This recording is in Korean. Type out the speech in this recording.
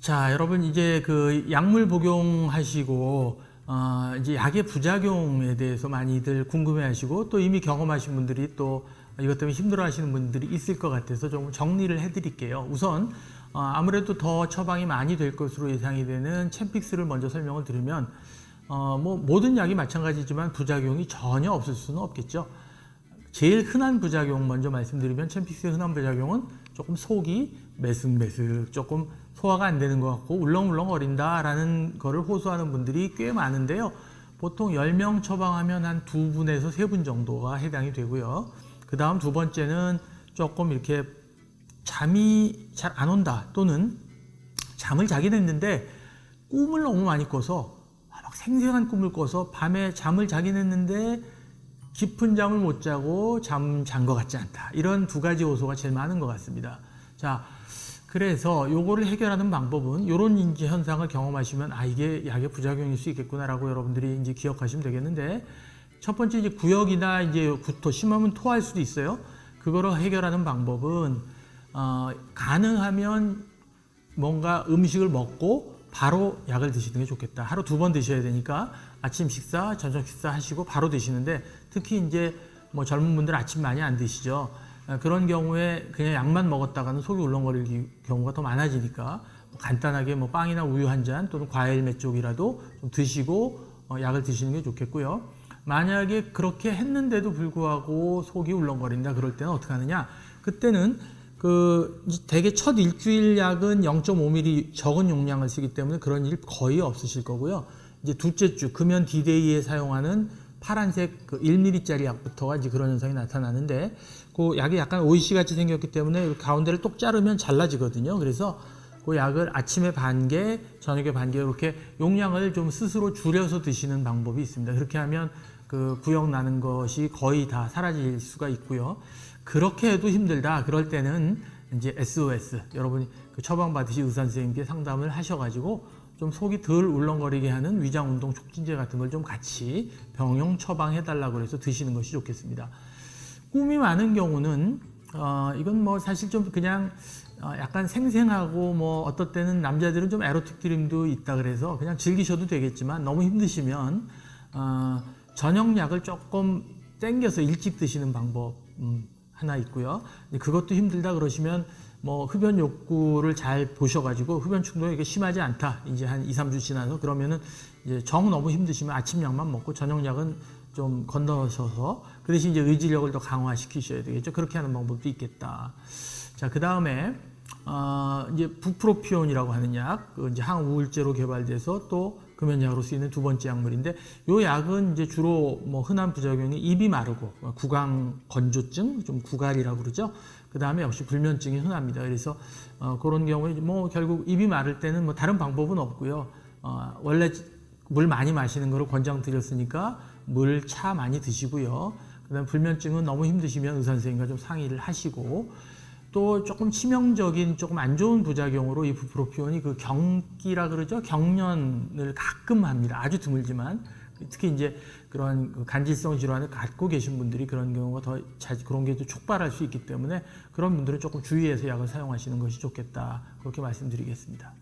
자, 여러분 이제 그 약물 복용하시고 어, 이제 약의 부작용에 대해서 많이들 궁금해하시고 또 이미 경험하신 분들이 또 이것 때문에 힘들어하시는 분들이 있을 것 같아서 좀 정리를 해드릴게요. 우선 어, 아무래도 더 처방이 많이 될 것으로 예상이 되는 챔픽스를 먼저 설명을 드리면 어, 뭐 모든 약이 마찬가지지만 부작용이 전혀 없을 수는 없겠죠. 제일 흔한 부작용 먼저 말씀드리면 챔픽스의 흔한 부작용은 조금 속이 메슥메슥 조금 소화가 안 되는 것 같고 울렁울렁 거린다라는 거를 호소하는 분들이 꽤 많은데요. 보통 10명 처방하면 한 두 분에서 세분 정도가 해당이 되고요. 그 다음 두 번째는 조금 이렇게 잠이 잘 안 온다 또는 잠을 자긴 했는데 꿈을 너무 많이 꿔서 아, 막 생생한 꿈을 꿔서 밤에 잠을 자긴 했는데 깊은 잠을 못 자고 잠 잔 것 같지 않다. 이런 두 가지 요소가 제일 많은 것 같습니다. 자, 그래서 요거를 해결하는 방법은 요런 인지 현상을 경험하시면 아 이게 약의 부작용일 수 있겠구나라고 여러분들이 이제 기억하시면 되겠는데 첫 번째 이제 구역이나 이제 구토 심하면 토할 수도 있어요. 그거를 해결하는 방법은 어, 가능하면 뭔가 음식을 먹고 바로 약을 드시는 게 좋겠다. 하루 두 번 드셔야 되니까 아침 식사, 저녁 식사 하시고 바로 드시는데 특히 이제 뭐 젊은 분들 아침 많이 안 드시죠. 어, 그런 경우에 그냥 약만 먹었다가는 속이 울렁거릴 경우가 더 많아지니까 뭐 간단하게 뭐 빵이나 우유 한 잔 또는 과일 몇 쪽이라도 좀 드시고 어, 약을 드시는 게 좋겠고요. 만약에 그렇게 했는데도 불구하고 속이 울렁거린다 그럴 때는 어떻게 하느냐? 그때는 그 대개 첫 일주일 약은 0.5ml 적은 용량을 쓰기 때문에 그런 일 거의 없으실 거고요. 이제 둘째 주 금연 디데이에 사용하는 파란색 그 1ml짜리 약부터가 이제 그런 현상이 나타나는데 그 약이 약간 오이시 같이 생겼기 때문에 가운데를 똑 자르면 잘라지거든요. 그래서 그 약을 아침에 반 개, 저녁에 반 개 이렇게 용량을 좀 스스로 줄여서 드시는 방법이 있습니다. 그렇게 하면 그 구역 나는 것이 거의 다 사라질 수가 있고요. 그렇게 해도 힘들다. 그럴 때는 이제 SOS 여러분이 그 처방 받으신 의사 선생님께 상담을 하셔가지고 좀 속이 덜 울렁거리게 하는 위장 운동 촉진제 같은 걸 좀 같이 병용 처방해 달라고 해서 드시는 것이 좋겠습니다. 꿈이 많은 경우는 어 이건 뭐 사실 좀 그냥 어 약간 생생하고 뭐 어떨 때는 남자들은 좀 에로틱 드림도 있다 그래서 그냥 즐기셔도 되겠지만 너무 힘드시면 어 저녁약을 조금 땡겨서 일찍 드시는 방법 음, 하나 있고요. 그것도 힘들다 그러시면 뭐 흡연 욕구를 잘 보셔가지고 흡연 충동이 심하지 않다. 이제 한 2, 3주 지나서 그러면은 이제 정 너무 힘드시면 아침 약만 먹고 저녁 약은 좀 건너셔서 그 대신 이제 의지력을 더 강화시키셔야 되겠죠. 그렇게 하는 방법도 있겠다. 자, 그 다음에 어, 이제 부프로피온이라고 하는 약, 그 이제 항우울제로 개발돼서 또 금연약으로 쓰이는 두 번째 약물인데 요 약은 이제 주로 뭐 흔한 부작용이 입이 마르고 구강 건조증, 좀 구갈이라고 그러죠. 그 다음에 역시 불면증이 흔합니다. 그래서 어, 그런 경우에 뭐 결국 입이 마를 때는 뭐 다른 방법은 없고요. 어, 원래 물 많이 마시는 거를 권장 드렸으니까 물, 차 많이 드시고요. 그다음 불면증은 너무 힘드시면 의사 선생님과 좀 상의를 하시고 또 조금 치명적인 조금 안 좋은 부작용으로 이 부프로피온이 그 경기라 그러죠? 경련을 가끔 합니다. 아주 드물지만. 특히 이제 그런 그 간질성 질환을 갖고 계신 분들이 그런 경우가 더 자주 그런 게 또 촉발할 수 있기 때문에 그런 분들은 조금 주의해서 약을 사용하시는 것이 좋겠다. 그렇게 말씀드리겠습니다.